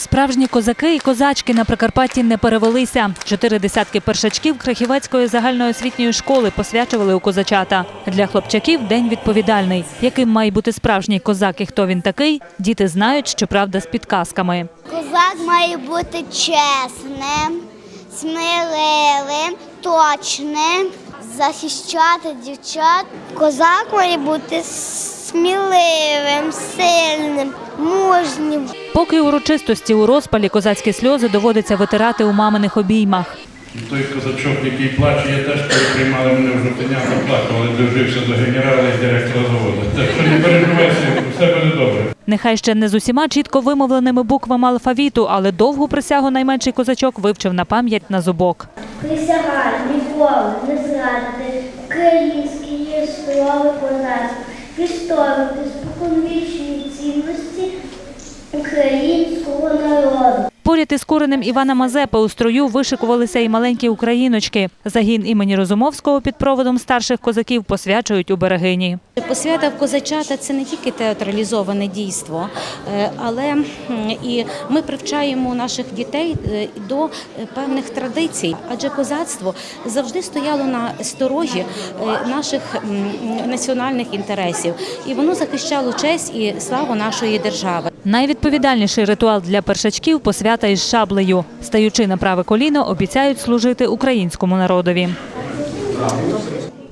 Справжні козаки і козачки на Прикарпатті не перевелися. Чотири десятки першачків Крахівецької загальноосвітньої школи посвячували у козачата. Для хлопчаків день відповідальний. Яким має бути справжній козак і хто він такий, діти знають, щоправда, з підказками. Козак має бути чесним, сміливим, точним, захищати дівчат. Козак має бути сміливим, сильним, мужнім. Поки урочистості у розпалі козацькі сльози доводиться витирати у маминих обіймах. Той козачок, який плаче, я теж коли приймали мене в жовтенята, плакав, але дружився до генерала і директора заводу. Так що не переживайся, все буде добре. Нехай ще не з усіма чітко вимовленими буквами алфавіту, але довгу присягу найменший козачок вивчив на пам'ять на зубок. Присягаю ніколи не зрадити українські є слово козацтво, відстоювати споконвічні Поряд із куреним Івана Мазепи у строю вишикувалися і маленькі україночки. Загін імені Розумовського під проводом старших козаків посвячують у берегині. Посвята в козачата це не тільки театралізоване дійство, е, але і ми привчаємо наших дітей е, до певних традицій, адже козацтво завжди стояло на сторожі е, наших національних інтересів, і воно захищало честь і славу нашої держави. Найвідповідальніший ритуал для першачків посвята із шаблею. Стаючи на праве коліно, обіцяють служити українському народові.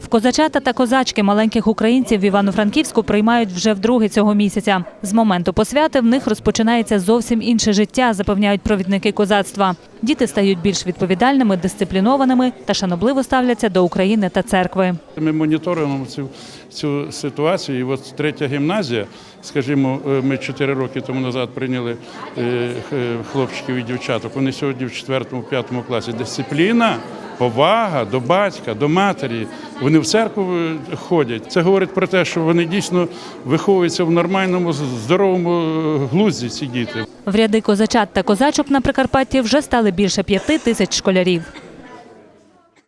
Козачата та козачки маленьких українців в Івано-Франківську приймають вже вдруге цього місяця. З моменту посвяти в них розпочинається зовсім інше життя, запевняють провідники козацтва. Діти стають більш відповідальними, дисциплінованими та шанобливо ставляться до України та церкви. Ми моніторуємо цю, цю ситуацію. І от третя гімназія, скажімо, е, ми чотири роки тому назад прийняли е, хлопчиків і дівчаток. Вони сьогодні в четвертому, п'ятому класі. Дисципліна, повага до батька, до матері. Вони в церкву ходять. Це говорить про те, що вони дійсно виховуються в нормальному, здоровому е, глузді, ці діти. В ряди козачат та козачок на Прикарпатті вже стали більше п'яти тисяч школярів.